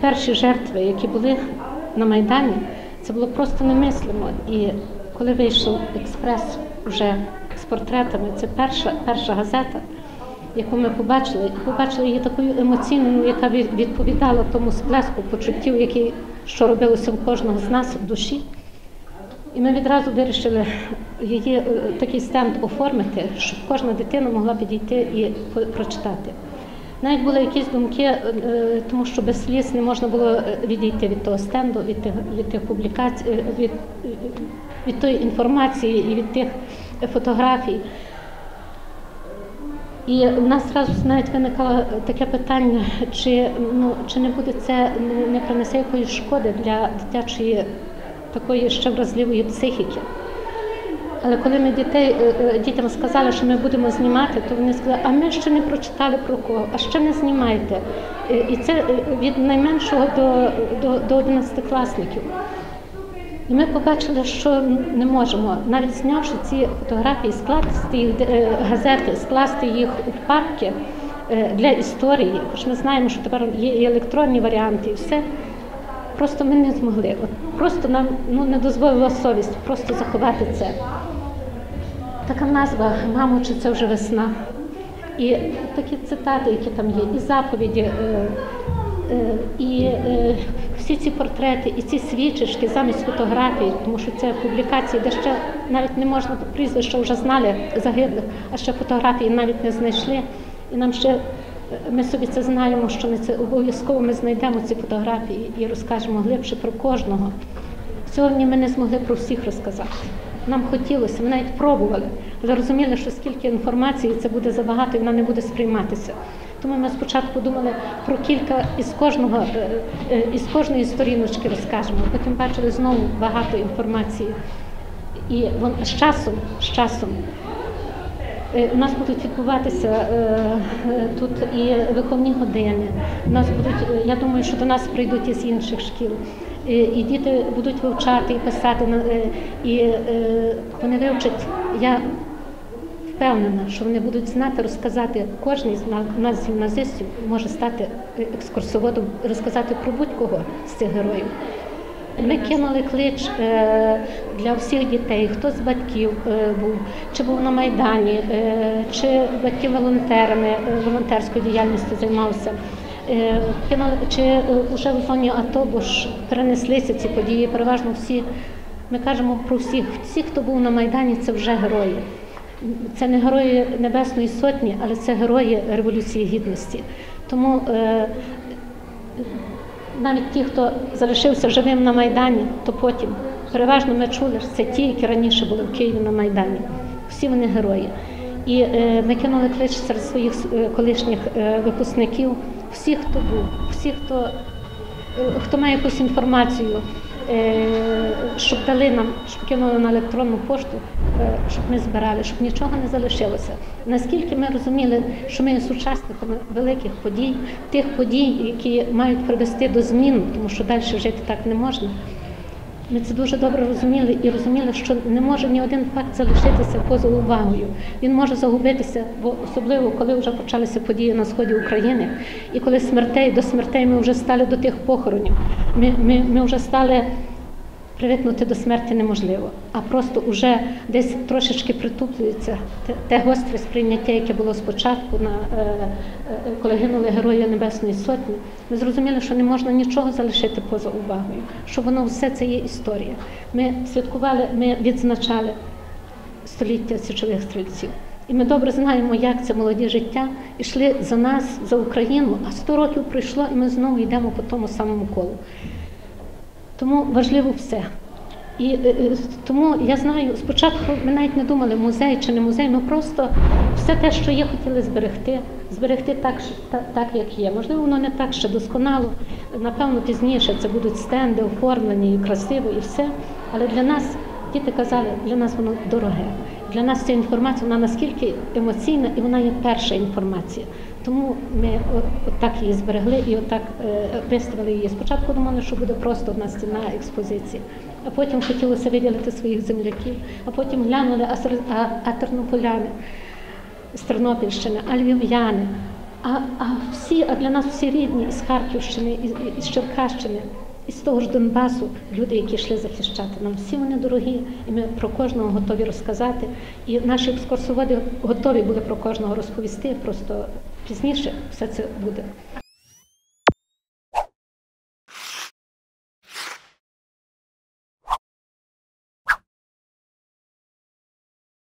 Перші жертви, які були на Майдані, це було просто немислимо. І коли вийшов експрес вже з портретами, це перша, перша газета, яку ми побачили, побачили її такою емоційною, яка відповідала тому сплеску почуттів, який, що робилося в кожного з нас в душі. І ми відразу вирішили її е, такий стенд оформити, щоб кожна дитина могла підійти і прочитати. Навіть були якісь думки, е, е, тому що без сліз не можна було е, відійти від того стенду, від тих, від тих публікацій, від, від тої інформації і від тих фотографій. І в нас зразу навіть виникало таке питання, чи, ну, чи не буде це, не, не принесе якоїсь шкоди для дитячої такої ще вразливої психіки. Але коли ми дітей, е, е, дітям сказали, що ми будемо знімати, то вони сказали, а ми ще не прочитали про кого, а ще не знімайте. Е, І це від найменшого до, до, до 11-класників. І ми побачили, що не можемо, навіть знявши ці фотографії, скласти їх газети, скласти їх у папки е, для історії. Хоч ми знаємо, що тепер є електронні варіанти, і все. Просто ми не змогли. От просто нам ну, не дозволила совість просто заховати це. Така назва Мамо, чи це вже весна. І такі цитати, які там є, і заповіді, е, е, і е, всі ці портрети, і ці свічечки замість фотографій, тому що це публікації, де ще навіть не можна прізвища вже знали загиблих, а ще фотографії навіть не знайшли. І нам ще ми собі це знаємо, що ми це обов'язково ми знайдемо ці фотографії і розкажемо глибше про кожного. Сьогодні ми не змогли про всіх розказати. Нам хотілося, ми навіть пробували, але розуміли, що скільки інформації це буде забагато і вона не буде сприйматися. Тому ми спочатку думали про кілька із кожного е, е, із кожної сторіночки розкажемо. Потім бачили знову багато інформації. І з часом, з часом У нас будуть відбуватися е, е, тут і виховні години. У нас будуть, е, я думаю, що до нас прийдуть із інших шкіл. І, діти будуть вивчати і писати, е, і е, вони вивчать. Я впевнена, що вони будуть знати розказати. Кожен з на- нас гімназистів може стати е, екскурсоводом, розказати про будь-кого з цих героїв. Ми кинули клич е, для всіх дітей, хто з батьків е, був, чи був на Майдані, е, чи батьки волонтерами, волонтерською діяльністю займався. Чи вже в зоні АТО, бо ж перенеслися ці події, переважно всі. Ми кажемо про всіх, всі, хто був на Майдані, це вже герої. Це не герої Небесної Сотні, але це герої Революції Гідності. Тому навіть ті, хто залишився живим на Майдані, то потім переважно ми чули, що це ті, які раніше були в Києві на Майдані. Всі вони герої. І е, ми кинули клич серед своїх е, колишніх е, випускників, всіх, хто був, всіх, хто, е, хто має якусь інформацію, е, щоб дали нам, щоб кинули на електронну пошту, е, щоб ми збирали, щоб нічого не залишилося. Наскільки ми розуміли, що ми є сучасниками великих подій, тих подій, які мають привести до змін, тому що далі жити так не можна. Ми це дуже добре розуміли і розуміли, що не може ні один факт залишитися поза увагою. Він може загубитися, бо особливо коли вже почалися події на сході України, і коли смертей до смертей ми вже стали до тих похоронів. Ми, ми, ми вже стали привикнути до смерті неможливо, а просто вже десь трошечки притуплюється те, гостре сприйняття, яке було спочатку, на, е, е, коли гинули герої Небесної Сотні. Ми зрозуміли, що не можна нічого залишити поза увагою, що воно все це є історія. Ми святкували, ми відзначали століття січових стрільців. І ми добре знаємо, як це молоді життя йшли за нас, за Україну, а 100 років пройшло, і ми знову йдемо по тому самому колу. Тому важливо все. І е, е, тому я знаю, спочатку ми навіть не думали, музей чи не музей, ми просто все те, що є, хотіли зберегти, зберегти так, так, як є. Можливо, воно не так ще досконало. Напевно, пізніше це будуть стенди, оформлені і красиво, і все. Але для нас, діти казали, для нас воно дороге. Для нас ця інформація вона наскільки емоційна, і вона є перша інформація. Тому ми от, от її зберегли і отак е, виставили її. Спочатку думали, що буде просто одна стіна експозиції, а потім хотілося виділити своїх земляків, а потім глянули, а, тернополяни з Тернопільщини, а львів'яни, А, а всі, а для нас всі рідні із Харківщини, із, із Черкащини, із того ж Донбасу, люди, які йшли захищати нам, всі вони дорогі, і ми про кожного готові розказати. І наші екскурсоводи готові були про кожного розповісти. Просто пізніше все це буде.